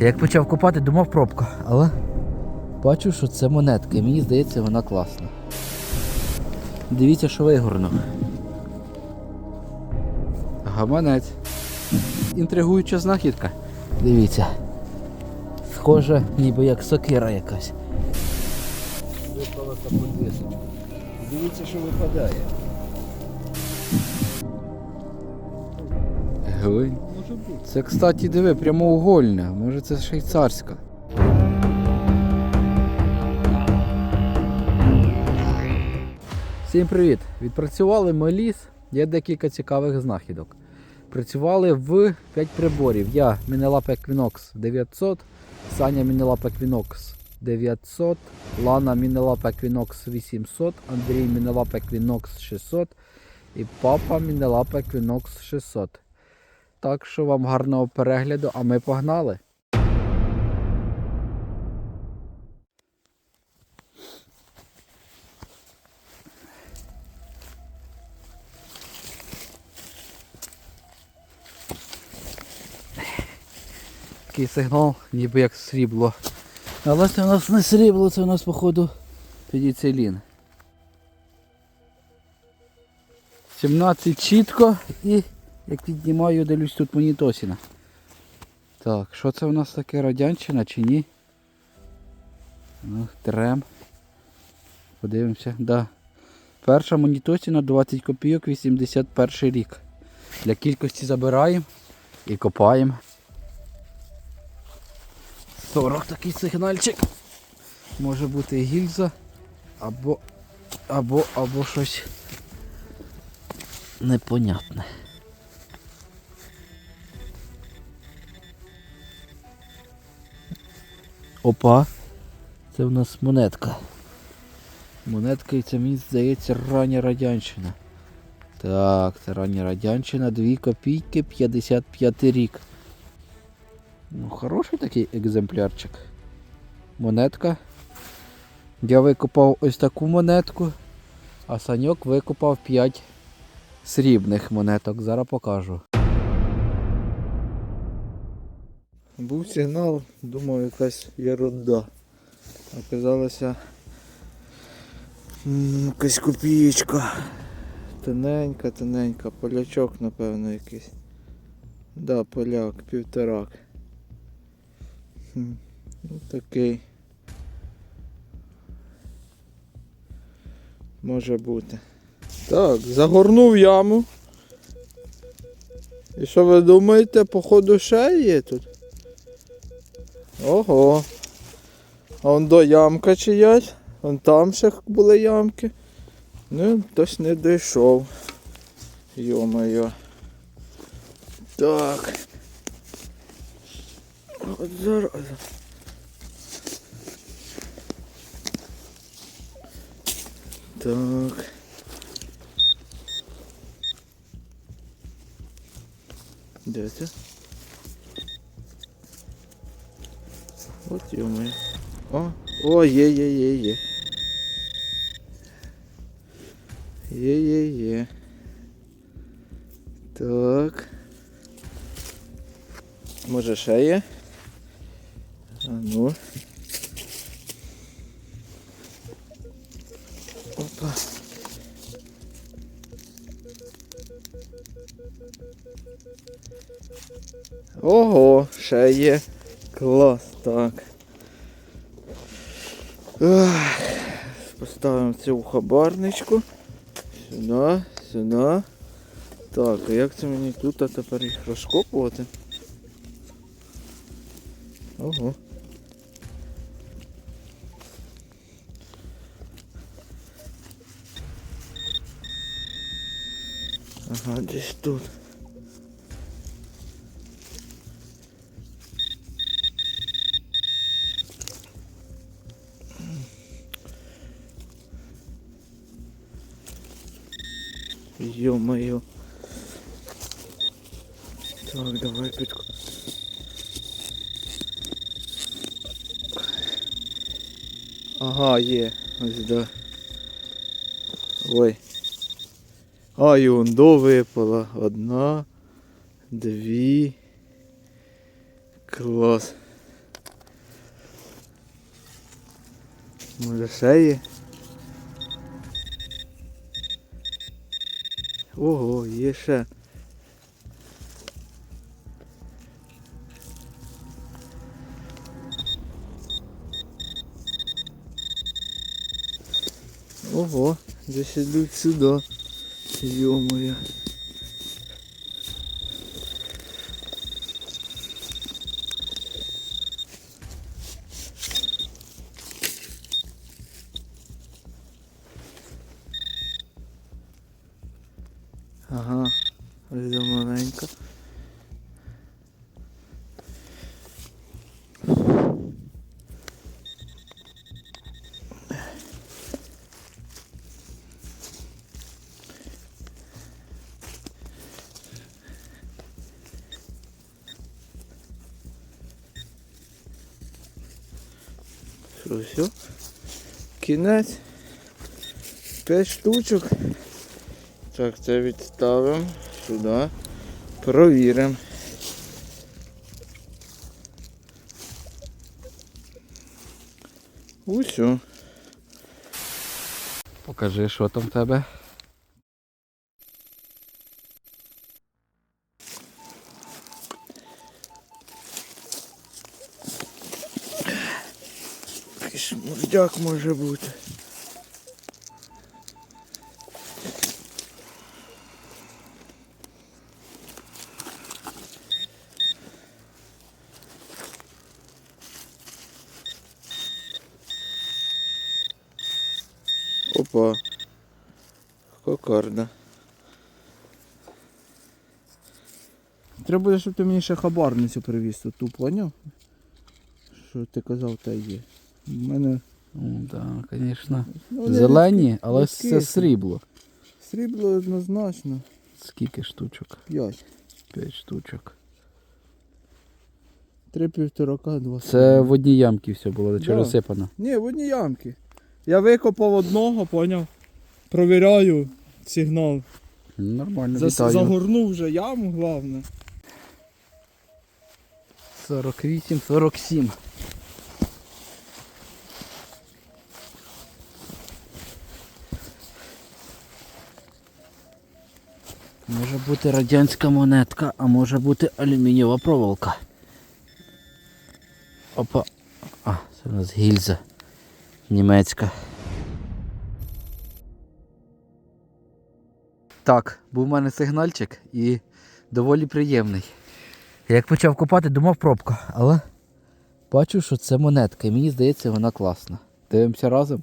Я як почав копати, думав пробка, але бачу, що це монетка, і мені здається, вона класна. Дивіться, що вигорнув. Гаманець. Інтригуюча знахідка. Дивіться. Схоже, ніби як сокира якась. Випала та подвисить. Дивіться, що випадає. Глинь. Це, кстати, диви, прямоугольна. Може це швейцарська. Всім привіт! Відпрацювали ми ліс. Є декілька цікавих знахідок. Працювали в 5 приборів. Я Мінелап Equinox 900, Саня Мінелап Equinox 900, Лана Мінелап Equinox 800, Андрій Мінелап Equinox 600 і папа Мінелап Equinox 600. Так що вам гарного перегляду, а ми погнали. Такий сигнал, ніби як срібло. Але це у нас не срібло, це у нас, походу, тоді целін. 17 чітко і як піднімаю, дивлюсь тут монітосіна. Так, що це у нас таке радянщина чи ні? Ну, трем. Подивимося, да. Перша монітосіна 20 копійок 81 рік. Для кількості забираємо і копаємо. 40 такий сигнальчик. Може бути гільза або або або щось непонятне. Опа, це в нас монетка. Монетка і це мені здається рання радянщина. Так, це рання радянщина, 2 копійки 55 рік. Ну, хороший такий екземплярчик. Монетка. Я викопав ось таку монетку, а Саньок викопав 5 срібних монеток. Зараз покажу. Був сигнал, думав якась ерунда. Оказалося якась копієчка. Тоненька, тоненька, полячок, напевно, якийсь. Да, поляк, півторак. Хм, Ну такий. Може бути. Так, загорнув яму. І що ви думаєте, походу ще є тут? Ого. А вон до ямка чиять. Вон там ще були ямки. Ну, хтось не дійшов. Йо-моє. Так. От зараза. Так. Де це? От йоми. О, о, є, є, є, є. Є, є, є. Так. Може ще є? А ну. Опа. Ого, ще є. Клас, так. Ах, Поставимо цю хабарничку. Сюди, сюди. Так, а як це мені тут а тепер їх розкопувати? Ого. Ага, десь тут. Йо-моє. Так, давай під... Ага, є. Ось да. Ой. А, і ундо випала. Одна, дві. Клас. Може ще є? Ого, є ще. Ого, десь ідуть сюди. Йо-моє. Що, все? Кінець. П'ять штучок. Так, це відставимо сюди. Провіримо. Усю. Покажи, що там в тебе. Такий шмурдяк може бути. Опа. Кокорда. Треба буде, щоб ти мені ще хабарницю привіз тут, ту поняв? Що ти казав, та є. У мене Ну, так, звісно. Ну, Зелені, але рідкі, це срібло. Срібло однозначно. Скільки штучок? 5. П'ять штучок. Три півторака, два. Це в одній ямці все було, чи Да. розсипано. Ні, в одній ямки. Я викопав одного, поняв. Провіряю сигнал. Нормально, Зас- вітаю. Загорнув вже яму, головне. 48, 47. Може бути радянська монетка, а може бути алюмінієва проволока. Опа. А, це у нас гільза німецька. Так, був у мене сигнальчик і доволі приємний. Як почав копати, думав пробка, але бачу, що це монетка, і мені здається, вона класна. Дивимося разом.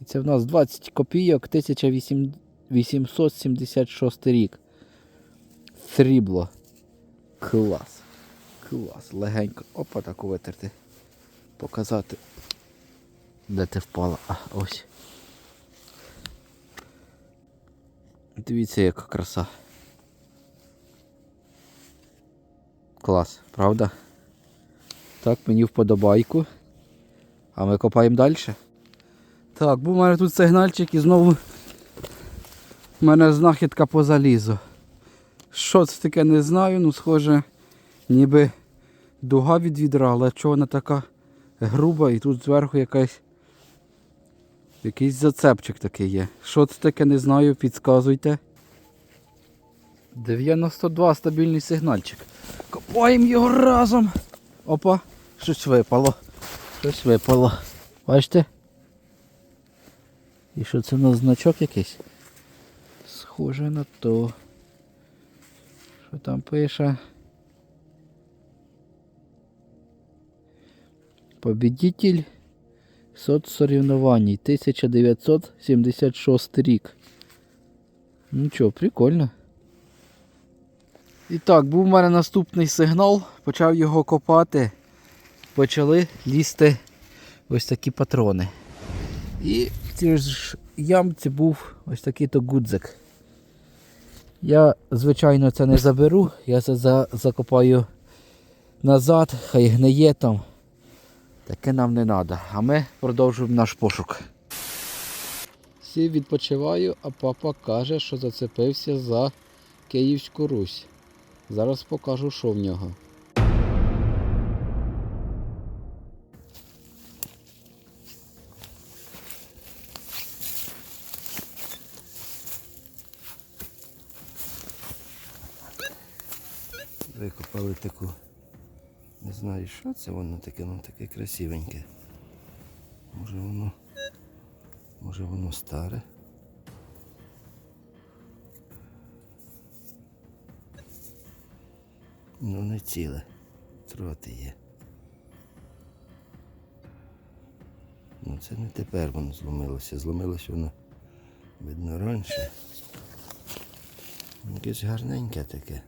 І це в нас 20 копійок 1876 рік. Срібло. Клас. Клас. Легенько. Опа, таку витерти. Показати. Де ти впала? А, ось. Дивіться, яка краса. Клас, правда? Так, мені вподобайку. А ми копаємо далі. Так, був у мене тут сигнальчик і знову в мене знахідка по залізу. Що це таке, не знаю, ну схоже, ніби дуга від відра, але чого вона така груба і тут зверху якась якийсь зацепчик такий є. Що це таке, не знаю, підказуйте. 92 стабільний сигнальчик. Копаємо його разом. Опа, щось випало. Щось випало. Бачите? І що це у нас значок якийсь? Схоже на то. Що там пише? Победитель соцсоревнований 1976 рік. Ну що, прикольно. І так, був у мене наступний сигнал, почав його копати, почали лізти ось такі патрони. І в цій ж ямці був ось такий то гудзик. Я, звичайно, це не заберу, я це за, закопаю назад, хай гниє там. Таке нам не треба. А ми продовжуємо наш пошук. Всі відпочиваю, а папа каже, що зацепився за Київську Русь. Зараз покажу, що в нього. Викопали таку. Знаю, що це воно таке, ну таке красивеньке. Може воно. Може воно старе. Ну не ціле. Троти є. Ну це не тепер воно зломилося. Зломилося воно, видно, раніше. Якесь гарненьке таке.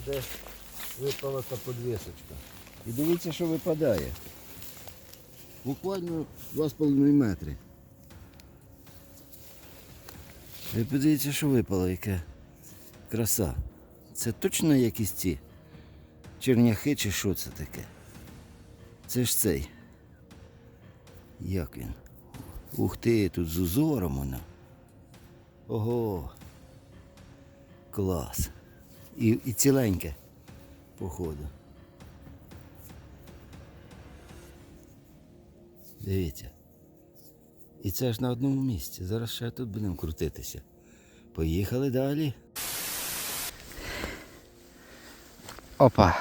Того де випала та подвісочка. І дивіться, що випадає. Буквально 2,5 метри. Ви подивіться, що випало, яка краса. Це точно якісь ці черняхи чи що це таке? Це ж цей. Як він? Ух ти, тут з узором воно. Ого. Клас. І, і ціленьке, походу. Дивіться. І це ж на одному місці. Зараз ще тут будемо крутитися. Поїхали далі. Опа.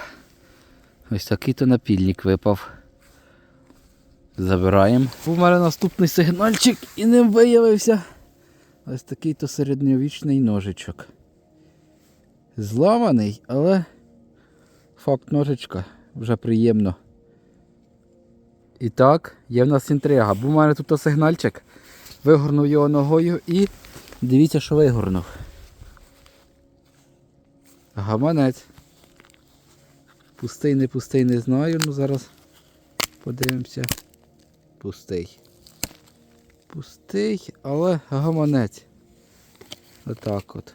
Ось такий то напільник випав. Забираємо. У мене наступний сигнальчик і ним виявився. Ось такий то середньовічний ножичок. Зламаний, але факт ножичка вже приємно. І так, є в нас інтрига. Був у мене тут сигнальчик. Вигорнув його ногою і дивіться, що вигорнув. Гаманець. Пустий, не пустий, не знаю, ну зараз подивимося. Пустий. Пустий, але гаманець. Отак от.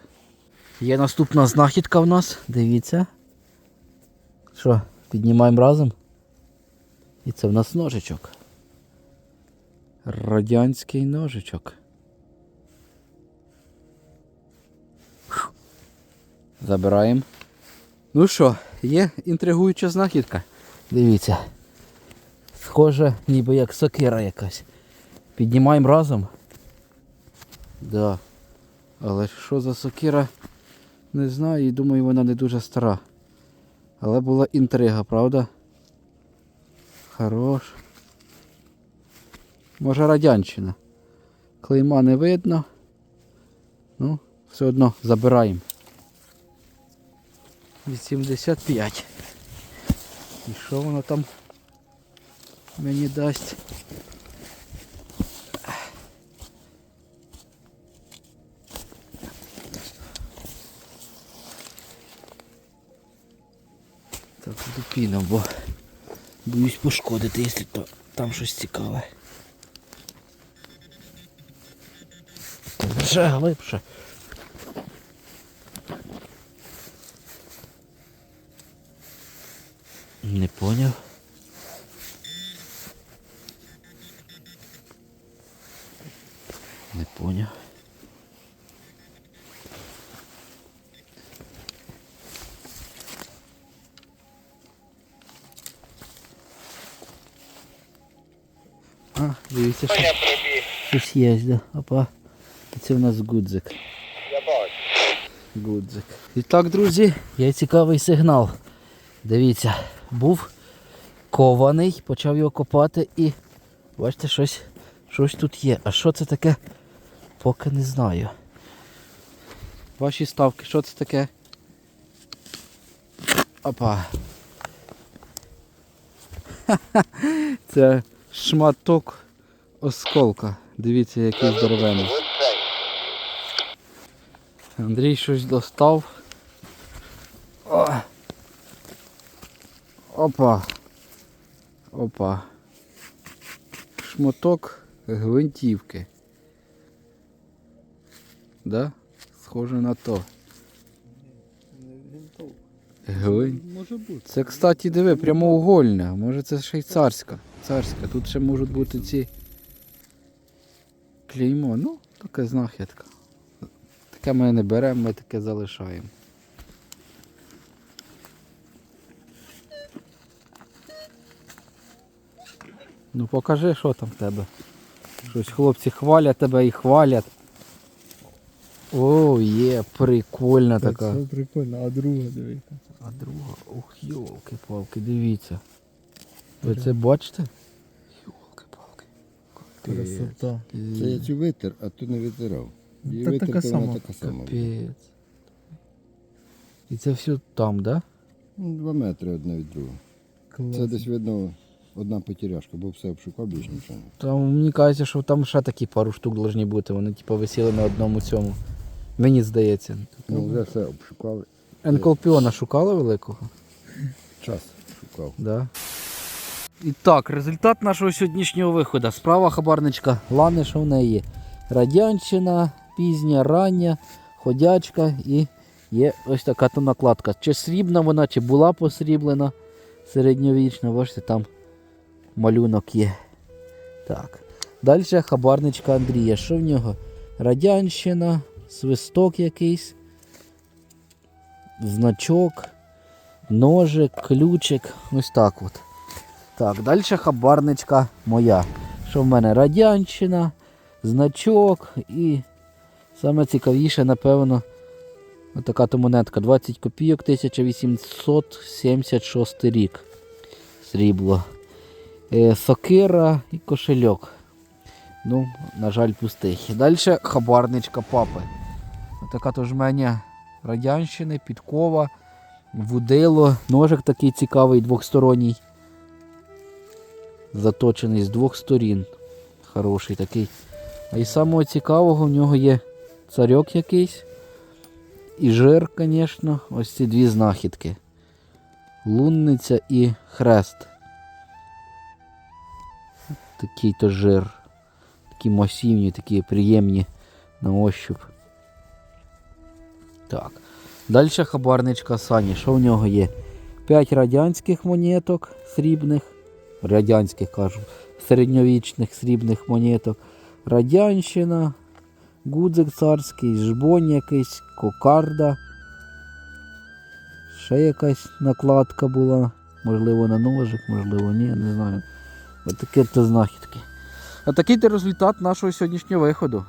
Є наступна знахідка в нас, дивіться. Що, піднімаємо разом? І це в нас ножичок. Радянський ножичок. Забираємо. Ну що, є інтригуюча знахідка. Дивіться. Схоже, ніби як сокира якась. Піднімаємо разом. Да. Але що за сокира, не знаю і думаю, вона не дуже стара. Але була інтрига, правда? Хорош. Може радянщина. Клейма не видно. Ну, все одно забираємо. 85. І що воно там мені дасть? Так, бо боюсь пошкодити, якщо то там щось цікаве. Вже глибше. Не поняв. Не поняв. Дивіться, що щось є, да. Опа. Це у нас гудзик. Я бачу. Гудзик. І так, друзі, є цікавий сигнал. Дивіться, був кований, почав його копати і бачите, щось, щось тут є. А що це таке? Поки не знаю. Ваші ставки, що це таке? Опа. Це шматок осколка. Дивіться, який здоровений. Андрій щось достав. О! Опа. Опа. Шматок гвинтівки. Да? Схоже на то. Гвин... Може бути. Це, кстати, диви, прямоугольна. Може це швейцарська. Царська. Тут ще можуть бути ці клеймо. Ну, така знахідка. Таке ми не беремо, ми таке залишаємо. Ну покажи, що там в тебе. Щось хлопці хвалять тебе і хвалять. О, є, прикольна така. Це прикольно, а друга дивіться. А друга, ух, йолки-палки, дивіться. Ви це бачите? Красота. Це я цю витер, а то не витирав. І Та витер, така то вона сама. така сама. Капець. І це все там, да? Ну, Два метри одне від другого. Це десь видно одна потеряшка, бо все обшукав більш нічого. Там мені кажеться, що там ще такі пару штук повинні бути. Вони типу висіли на одному цьому. Мені здається. Ну вже все обшукали. Енколпіона шукали великого? Час шукав. Да. І так, результат нашого сьогоднішнього виходу. Справа хабарничка Лани, що в неї. Радянщина, пізня, рання, ходячка і є ось така то накладка. Чи срібна вона, чи була посріблена середньовічна, бачите, там малюнок є. Так. Далі хабарничка Андрія. Що в нього? Радянщина, свисток якийсь, значок ножик, ключик, ось так от. Так, далі хабарничка моя. Що в мене радянщина, значок і саме цікавіше, напевно, отака то монетка. 20 копійок 1876 рік. Срібло. Е, сокира і кошельок. Ну, на жаль, пустий. Далі хабарничка папи. Отака то жменя радянщини, підкова. Вудило, ножик такий цікавий, двохсторонній. Заточений з двох сторін. Хороший такий. А із самого цікавого в нього є царьок якийсь. І жир, звісно, ось ці дві знахідки. Лунниця і хрест. Такий то жир. Такі масивні, такі приємні на ощуп. Так. Далі хабарничка Сані. Що в нього є? 5 радянських монеток срібних. Радянських кажу, середньовічних срібних монеток. Радянщина, гудзик царський, жбонь якийсь, кокарда. Ще якась накладка була. Можливо, на ножик, можливо, ні, не знаю. Отакі то знахідки. Отакий то результат нашого сьогоднішнього виходу.